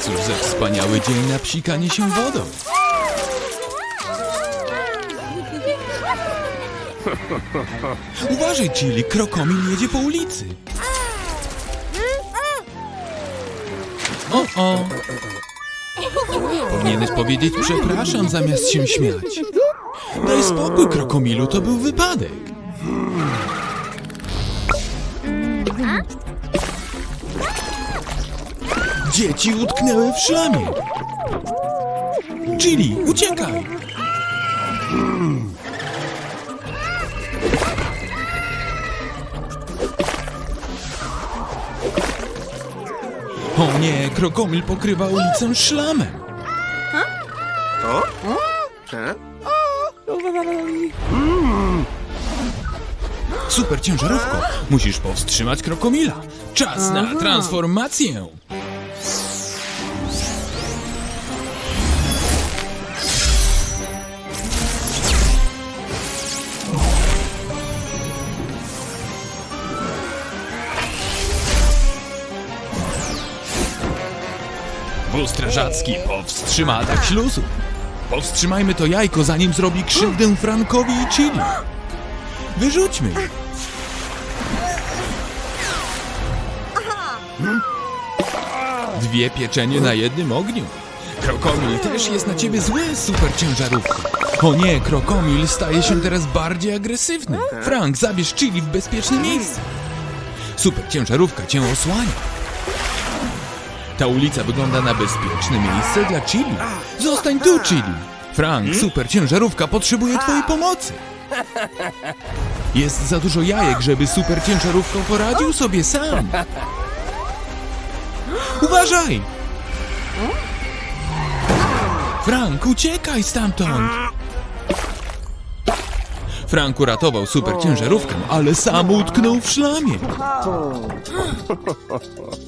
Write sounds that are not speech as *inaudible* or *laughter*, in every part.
Cóż za wspaniały dzień na psikanie się wodą. Uważaj, Chili, krokomil jedzie po ulicy. O, o. Powinieneś powiedzieć przepraszam zamiast się śmiać. Daj spokój, krokomilu, to był wypadek. Dzieci utknęły w szlamie. Chili, uciekaj! O nie, krokomil pokrywa ulicę szlamem. Super ciężarówko, musisz powstrzymać krokomila. Czas na transformację. Strażacki powstrzyma atak śluzu. Powstrzymajmy to jajko, zanim zrobi krzywdę Frankowi i Chili. Wyrzućmy. je. Dwie pieczenie na jednym ogniu. Krokomil też jest na ciebie zły, super ciężarówko. O nie, Krokomil staje się teraz bardziej agresywny. Frank, zabierz Chili w bezpieczne miejsce. Super ciężarówka cię osłania. Ta ulica wygląda na bezpieczne miejsce dla Chili. Zostań tu, Chili. Frank, super ciężarówka potrzebuje twojej pomocy. Jest za dużo jajek, żeby super ciężarówką poradził sobie sam. Uważaj! Frank, uciekaj stamtąd! Frank uratował super ciężarówkę, ale sam utknął w szlamie. *laughs*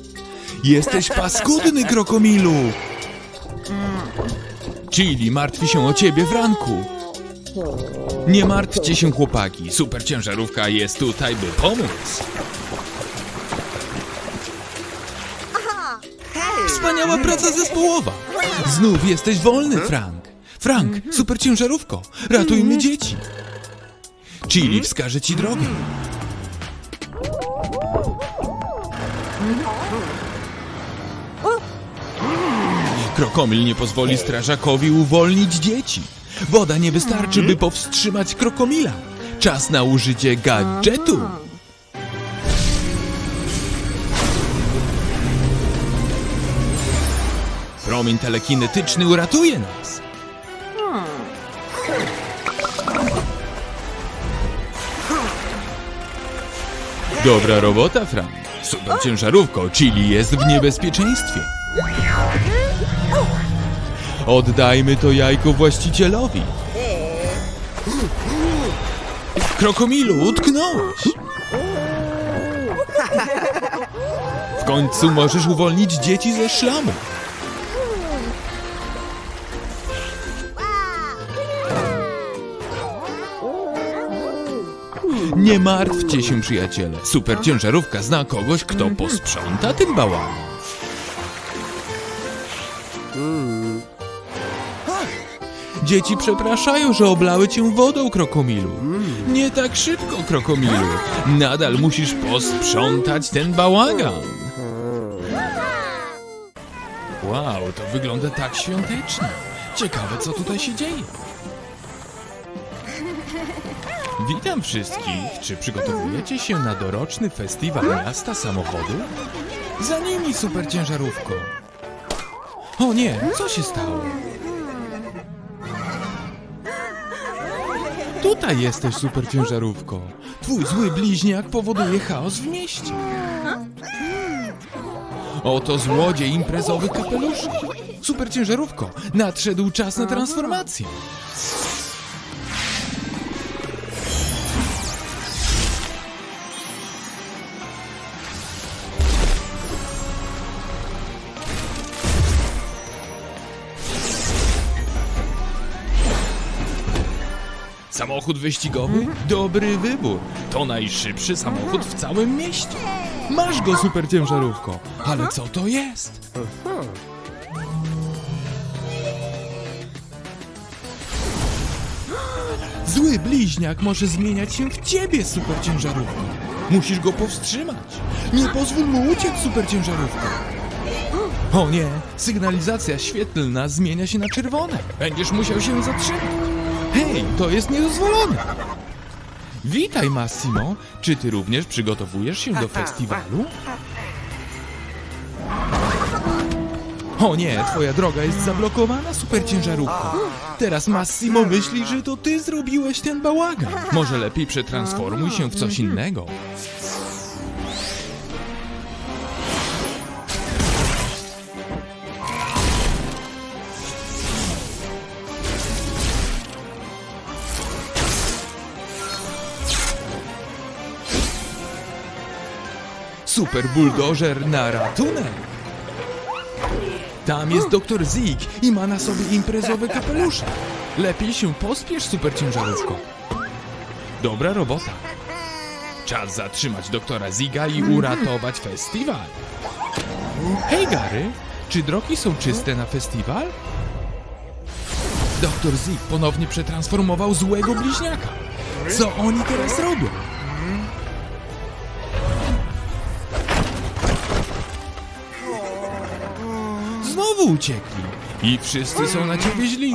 *laughs* Jesteś paskudny, krokomilu! Chili martwi się o ciebie, Franku. Nie martwcie się, chłopaki. Super ciężarówka jest tutaj, by pomóc. Wspaniała praca zespołowa. Znów jesteś wolny, Frank. Frank, super ciężarówko, ratujmy dzieci. Chili wskaże ci drogę. Krokomil nie pozwoli strażakowi uwolnić dzieci. Woda nie wystarczy, by powstrzymać krokomila. Czas na użycie gadżetu. Promień telekinetyczny uratuje nas. Dobra robota, Frank. Super ciężarówko, Chili jest w niebezpieczeństwie. Oddajmy to jajko właścicielowi. Krokomilu, utknąłeś. W końcu możesz uwolnić dzieci ze szlamu. Nie martwcie się, przyjaciele. Super ciężarówka zna kogoś, kto posprząta ten bałagan. Dzieci przepraszają, że oblały cię wodą, krokomilu. Nie tak szybko, krokomilu. Nadal musisz posprzątać ten bałagan. Wow, to wygląda tak świątecznie. Ciekawe, co tutaj się dzieje. Witam wszystkich. Czy przygotowujecie się na doroczny festiwal miasta samochodu? Za nimi super ciężarówko. O nie, co się stało? Tutaj jesteś super ciężarówko. Twój zły bliźniak powoduje chaos w mieście. Oto złodziej imprezowych kapeluszy. Super ciężarówko, nadszedł czas na transformację. Samochód wyścigowy? Dobry wybór. To najszybszy samochód w całym mieście. Masz go, super ciężarówko. Ale co to jest? Zły bliźniak może zmieniać się w ciebie, super ciężarówko. Musisz go powstrzymać. Nie pozwól mu uciec, super ciężarówko. O nie, sygnalizacja świetlna zmienia się na czerwone. Będziesz musiał się zatrzymać. Hej, to jest niedozwolone. Witaj, Massimo. Czy ty również przygotowujesz się do festiwalu? O nie, twoja droga jest zablokowana, superciężarówko. Teraz Massimo myśli, że to ty zrobiłeś ten bałagan. Może lepiej przetransformuj się w coś innego. Super buldożer na ratunek. Tam jest doktor Zig i ma na sobie imprezowe kapelusze. Lepiej się pospiesz, superciężarówko. Dobra robota. Czas zatrzymać doktora Ziga i uratować festiwal. Hej, Gary, czy drogi są czyste na festiwal? Doktor Zig ponownie przetransformował złego bliźniaka. Co oni teraz robią? Uciekli. I wszyscy są na ciebie źli.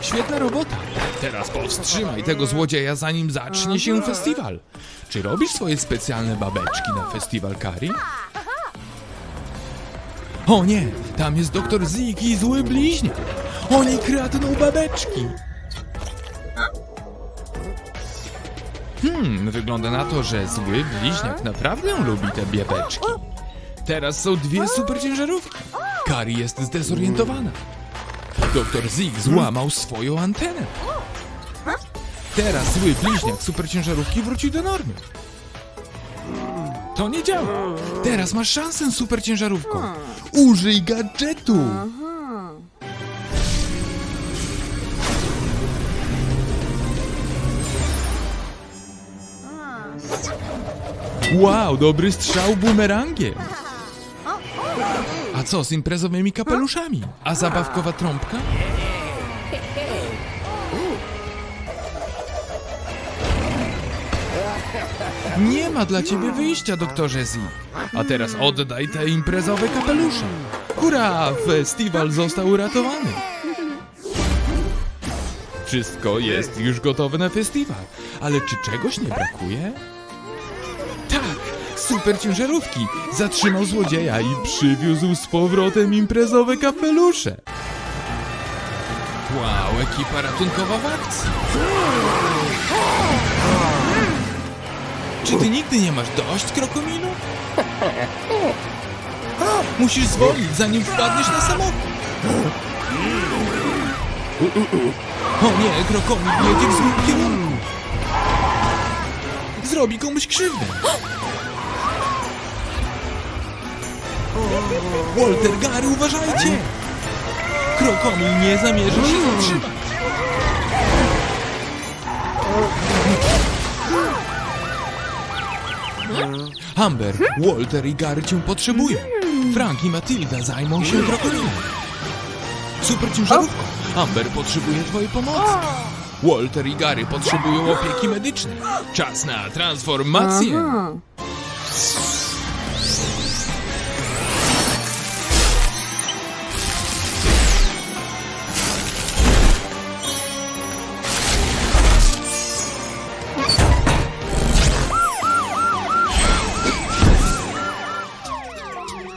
Świetna robota. Teraz powstrzymaj tego złodzieja, zanim zacznie się festiwal. Czy robisz swoje specjalne babeczki na festiwal Kari? O nie, tam jest doktor Zik i zły bliźniak. Oni kradną babeczki. Hmm, wygląda na to, że zły bliźniak naprawdę lubi te biebeczki. Teraz są dwie super ciężarówki. Kari jest zdezorientowana. Doktor Zig złamał swoją antenę. Teraz zły bliźniak super ciężarówki wróci do normy. To nie działa. Teraz masz szansę super ciężarówką. Użyj gadżetu. Wow, dobry strzał bumerangiem. Co z imprezowymi kapeluszami? A zabawkowa trąbka? Nie ma dla ciebie wyjścia, doktorze Z. A teraz oddaj te imprezowe kapelusze. Hurra! Festiwal został uratowany. Wszystko jest już gotowe na festiwal. Ale czy czegoś nie brakuje? Super ciężarówki! Zatrzymał złodzieja i przywiózł z powrotem imprezowe kapelusze. Wow, ekipa ratunkowa w akcji! Czy ty nigdy nie masz dość, krokomilu? Musisz zwolnić, zanim wpadniesz na samochód. O nie, krokomil jedzie w złym kierunku. Zrobi komuś krzywdę. Walter, Gary, uważajcie! Krokomil nie zamierza się zatrzymać. Amber, Walter i Gary cię potrzebują. Frank i Matilda zajmą się krokomilem. Super ciężarówko. Amber potrzebuje twojej pomocy. Walter i Gary potrzebują opieki medycznej. Czas na transformację.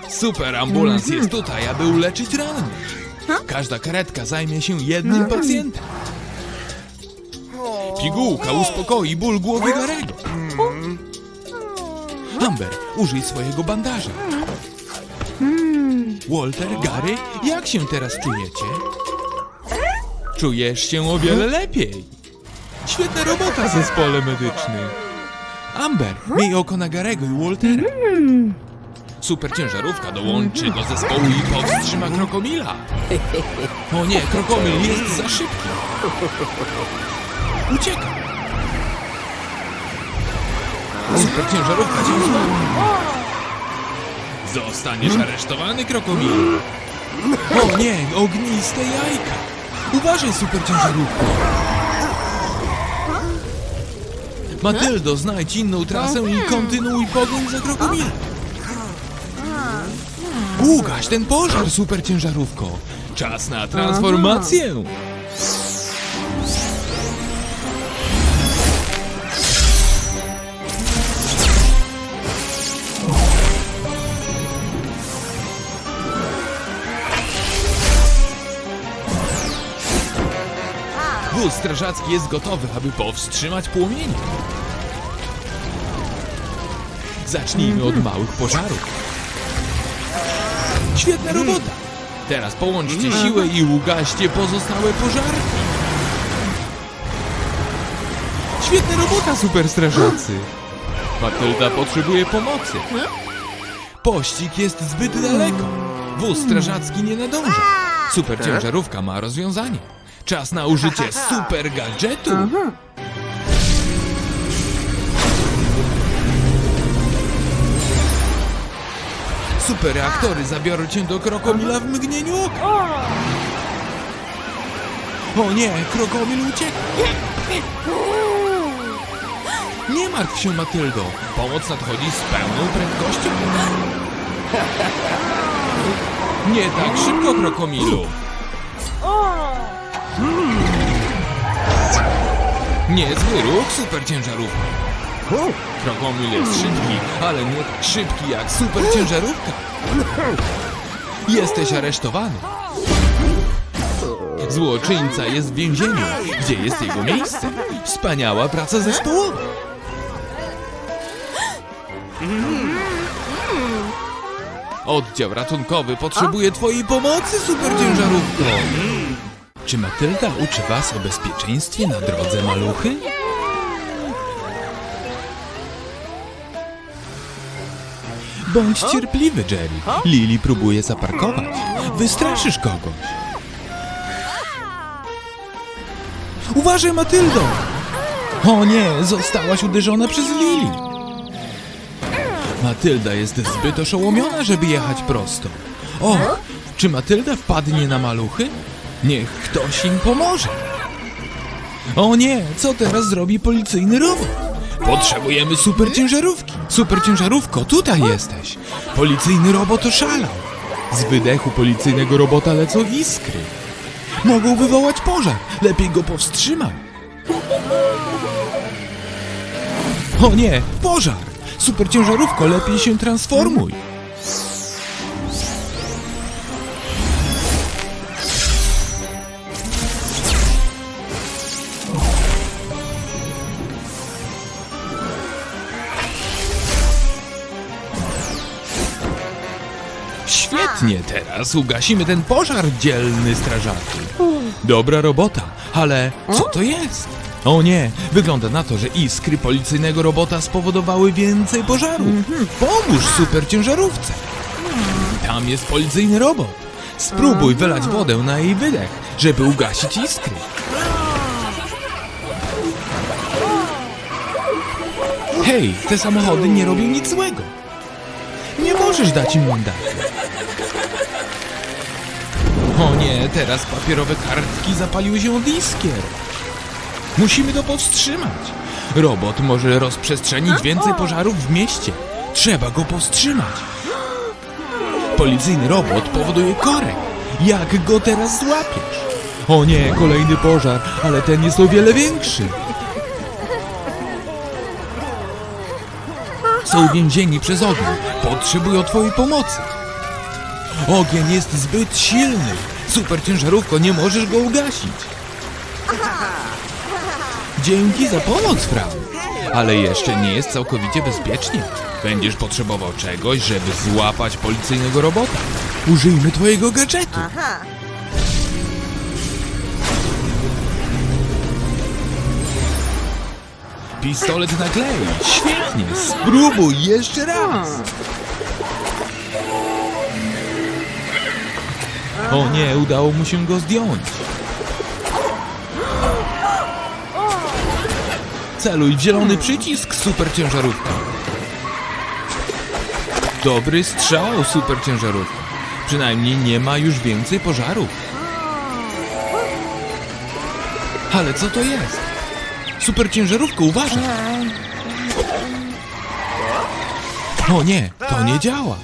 Super ambulans jest tutaj, aby uleczyć rannych. Każda karetka zajmie się jednym pacjentem. Pigułka uspokoi ból głowy Garego. Amber, użyj swojego bandaża. Walter, Gary, jak się teraz czujecie? Czujesz się o wiele lepiej. Świetna robota, zespole medyczny. Amber, miej oko na Garego i Waltera. Super ciężarówka dołączy do zespołu i powstrzyma krokomila. O nie, krokomil jest za szybki. Ucieka. Super ciężarówka cię złapie. Zostaniesz aresztowany, krokomilu. O nie, ogniste jajka. Uważaj, super ciężarówko. Matyldo, znajdź inną trasę i kontynuuj pogoń za krokomilem. Ugaś ten pożar, super ciężarówko. Czas na transformację. Wóz strażacki jest gotowy, aby powstrzymać płomienie. Zacznijmy od małych pożarów. Świetna robota! Teraz połączcie siłę i ugaście pozostałe pożary. Świetna robota, super strażacy! Matylda potrzebuje pomocy. Pościg jest zbyt daleko. Wóz strażacki nie nadąża. Super ciężarówka ma rozwiązanie. Czas na użycie super gadżetu. Super reaktory zabiorą cię do krokomila w mgnieniu oka. O nie, krokomil ucieka. Nie martw się, Matyldo. Pomoc nadchodzi z pełną prędkością. Nie tak szybko, krokomilu. Niezły ruch, super Krokomil jest szybki, ale nie szybki jak super ciężarówka. Jesteś aresztowany. Złoczyńca jest w więzieniu. Gdzie jest jego miejsce? Wspaniała praca zespołowa. Oddział ratunkowy potrzebuje twojej pomocy, super ciężarówko. Czy Matylda uczy was o bezpieczeństwie na drodze, maluchy? Bądź cierpliwy, Jerry. Lily próbuje zaparkować. Wystraszysz kogoś. Uważaj, Matyldo! O nie, zostałaś uderzona przez Lily. Matylda jest zbyt oszołomiona, żeby jechać prosto. Och, czy Matylda wpadnie na maluchy? Niech ktoś im pomoże. O nie, co teraz zrobi policyjny robot? Potrzebujemy super ciężarówki. Super ciężarówko, tutaj jesteś. Policyjny robot oszalał. Z wydechu policyjnego robota lecą iskry. Mogą wywołać pożar. Lepiej go powstrzymaj. O nie, pożar! Super ciężarówko, lepiej się transformuj. Świetnie, teraz ugasimy ten pożar, dzielny strażaku. Dobra robota, ale co to jest? O nie, wygląda na to, że iskry policyjnego robota spowodowały więcej pożarów. Pomóż super ciężarówce. Tam jest policyjny robot. Spróbuj wylać wodę na jej wydech, żeby ugasić iskry. Hej, te samochody nie robią nic złego. Nie możesz dać im mandatu. O nie, teraz papierowe kartki zapaliły się od iskier. Musimy to powstrzymać. Robot może rozprzestrzenić więcej pożarów w mieście. Trzeba go powstrzymać. Policyjny robot powoduje korek. Jak go teraz złapiesz? O nie, kolejny pożar, ale ten jest o wiele większy. Są więzieni przez ogień. Potrzebują twojej pomocy. Ogień jest zbyt silny. Super ciężarówko, nie możesz go ugasić. Dzięki za pomoc, Frank. Ale jeszcze nie jest całkowicie bezpiecznie. Będziesz potrzebował czegoś, żeby złapać policyjnego robota. Użyjmy twojego gadżetu. Pistolet na klej. Świetnie. Spróbuj jeszcze raz. O nie, udało mu się go zdjąć. Celuj w zielony przycisk, super ciężarówka. Dobry strzał, super ciężarówka. Przynajmniej nie ma już więcej pożarów. Ale co to jest? Super ciężarówko, uważaj! O nie, to nie działa.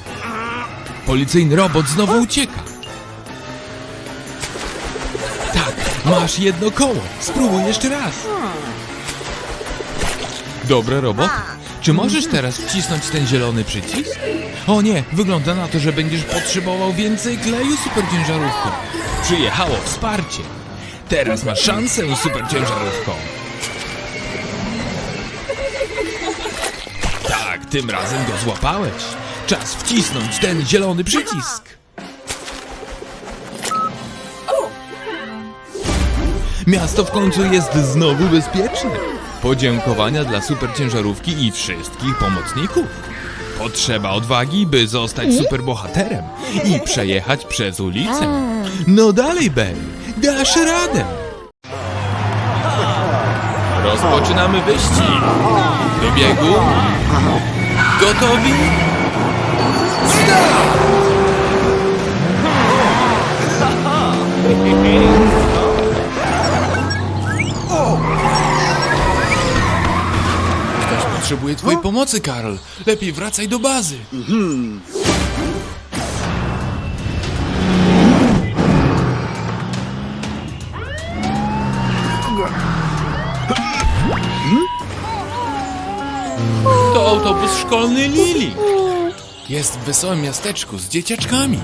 Policyjny robot znowu ucieka. Masz jedno koło. Spróbuj jeszcze raz. Dobra robota. Czy możesz teraz wcisnąć ten zielony przycisk? O nie, wygląda na to, że będziesz potrzebował więcej kleju superciężarówką. Przyjechało wsparcie. Teraz masz szansę superciężarówką. Tak, tym razem go złapałeś. Czas wcisnąć ten zielony przycisk. Miasto w końcu jest znowu bezpieczne. Podziękowania dla superciężarówki i wszystkich pomocników. Potrzeba odwagi, by zostać superbohaterem i przejechać przez ulicę. No dalej, Ben, dasz radę. Rozpoczynamy wyścig. Do biegu. Gotowi? Start! *laughs* Ktoś potrzebuje twojej pomocy, Karl. Lepiej wracaj do bazy. To autobus szkolny Lili. Jest w wesołym miasteczku z dzieciaczkami.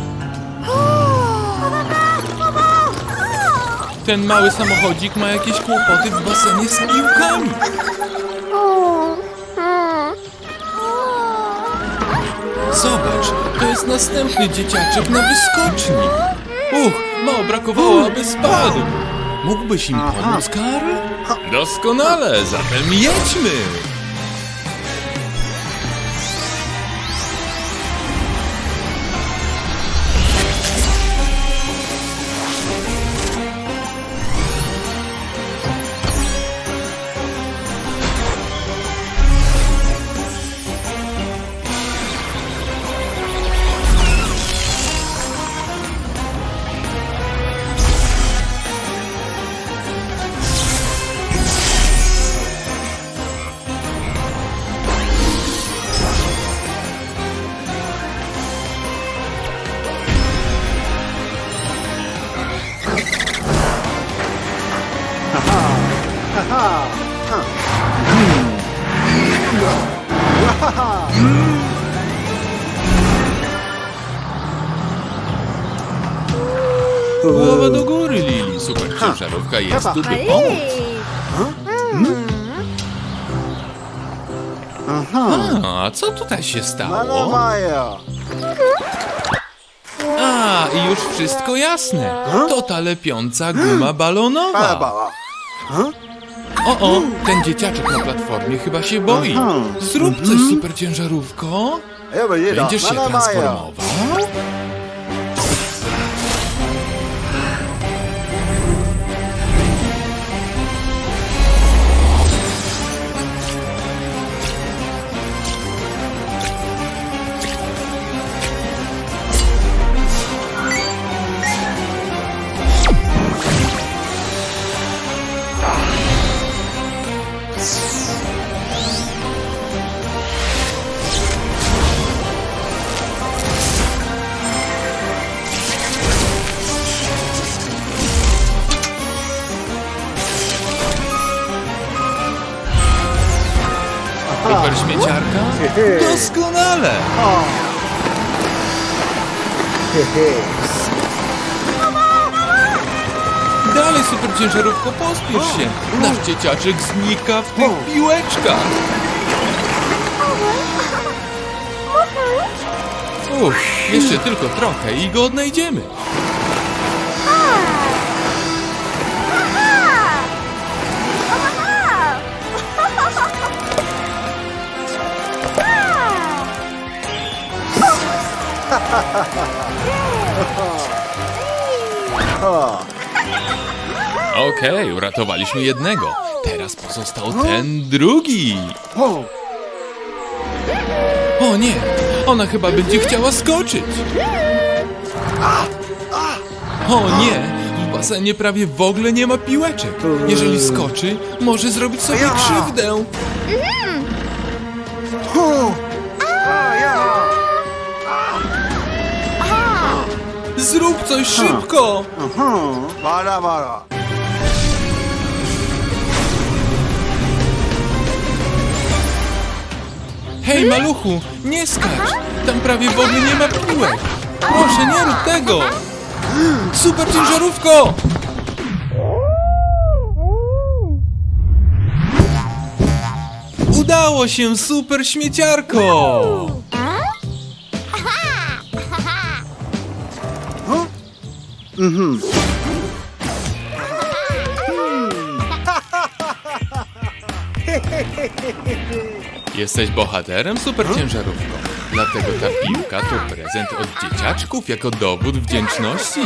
Ten mały samochodzik ma jakieś kłopoty w basenie z piłkami. Zobacz, to jest następny dzieciaczek na wyskoczni. Uch, mało brakowało, aby spadł. Mógłbyś im pomóc, Karl? Doskonale, zatem jedźmy! Głowa do góry, Lili. Super ciężarówka jest tu, by pomóc. A, co tutaj się stało? A, i już wszystko jasne. To ta lepiąca guma balonowa. Baba. O, o, ten dzieciaczek na platformie chyba się boi. Zrób coś, super ciężarówko. Będziesz się transformował? Super śmieciarka? Doskonale! Dalej, super ciężarówko, pospiesz się. Nasz dzieciaczek znika w tych piłeczkach. Uff, jeszcze tylko trochę i go odnajdziemy. Okej, uratowaliśmy jednego. Teraz pozostał ten drugi. O nie, ona chyba będzie chciała skoczyć. O nie, w basenie prawie w ogóle nie ma piłeczek. Jeżeli skoczy, może zrobić sobie krzywdę. Coś szybko! Aha, bara, bara. Hej, maluchu, nie skacz! Tam prawie w ogóle nie ma piłek! Proszę, nie rób tego! Super ciężarówko! Udało się, super śmieciarko! Jesteś bohaterem, super ciężarówko. Dlatego ta piłka to prezent od dzieciaczków jako dowód wdzięczności.